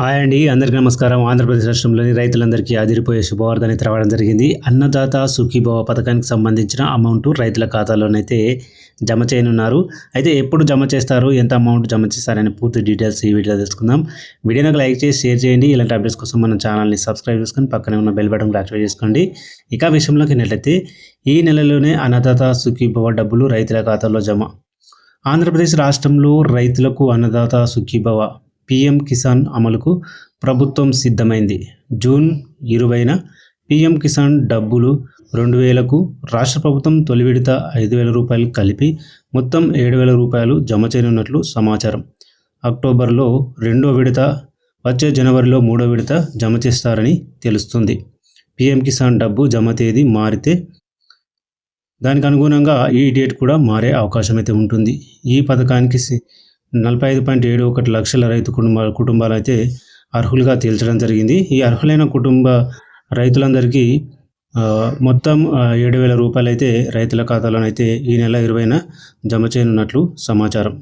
Hi అండి అందరికీ నమస్కారం. ఆంధ్రప్రదేశ్ రాష్ట్రంలోని రైతులందరికీ ఆదిరిపోయే శుభవార్తని తెరవడం జరిగింది. అన్నదాత సుఖీభవ పథకానికి సంబంధించిన అమౌంట్ రైతుల ఖాతాలోనైతే జమ చేయనున్నారు. అయితే ఎప్పుడు జమ చేస్తారు ఎంత అమౌంట్ జమ చేస్తారని పూర్తి డీటెయిల్స్ ఈ వీడియోలో తెలుసుకుందాం. వీడియోని లైక్ చేసి షేర్ చేయండి. ఇలాంటి అప్డేట్స్ కోసం మన ఛానల్ని సబ్స్క్రైబ్ చేసుకొని పక్కనే ఉన్న బెల్ బటన్ యాక్టివేట్ చేసుకోండి. ఇక విషయంలోకి వెళ్ళినట్లయితే ఈ నెలలోనే అన్నదాత సుఖీభవ డబ్బులు రైతుల ఖాతాలో జమ. ఆంధ్రప్రదేశ్ రాష్ట్రంలో రైతులకు అన్నదాత సుఖీభవ పిఎం కిసాన్ అమలుకు ప్రభుత్వం సిద్ధమైంది. జూన్ ఇరవైన పిఎం కిసాన్ డబ్బులు రెండు వేలకు రాష్ట్ర ప్రభుత్వం తొలి విడత ఐదు వేల రూపాయలు కలిపి మొత్తం ఏడు వేల రూపాయలు జమ చేయనున్నట్లు సమాచారం. అక్టోబర్లో రెండో విడత వచ్చే జనవరిలో మూడో విడత జమ చేస్తారని తెలుస్తుంది. పిఎం కిసాన్ డబ్బు జమ తేదీ మారితే దానికి అనుగుణంగా ఈ డేట్ కూడా మారే అవకాశం అయితే ఉంటుంది. ఈ పథకానికి సి- నలభై ఐదు పాయింట్ ఏడు ఒకటి లక్షల రైతు కుటుంబ కుటుంబాలు అయితే అర్హులుగా తేల్చడం జరిగింది. ఈ అర్హులైన కుటుంబ రైతులందరికీ మొత్తం ఏడు వేల రూపాయలు అయితే రైతుల ఖాతాలోనైతే ఈ నెల ఇరవైన జమ చేయనున్నట్లు సమాచారం.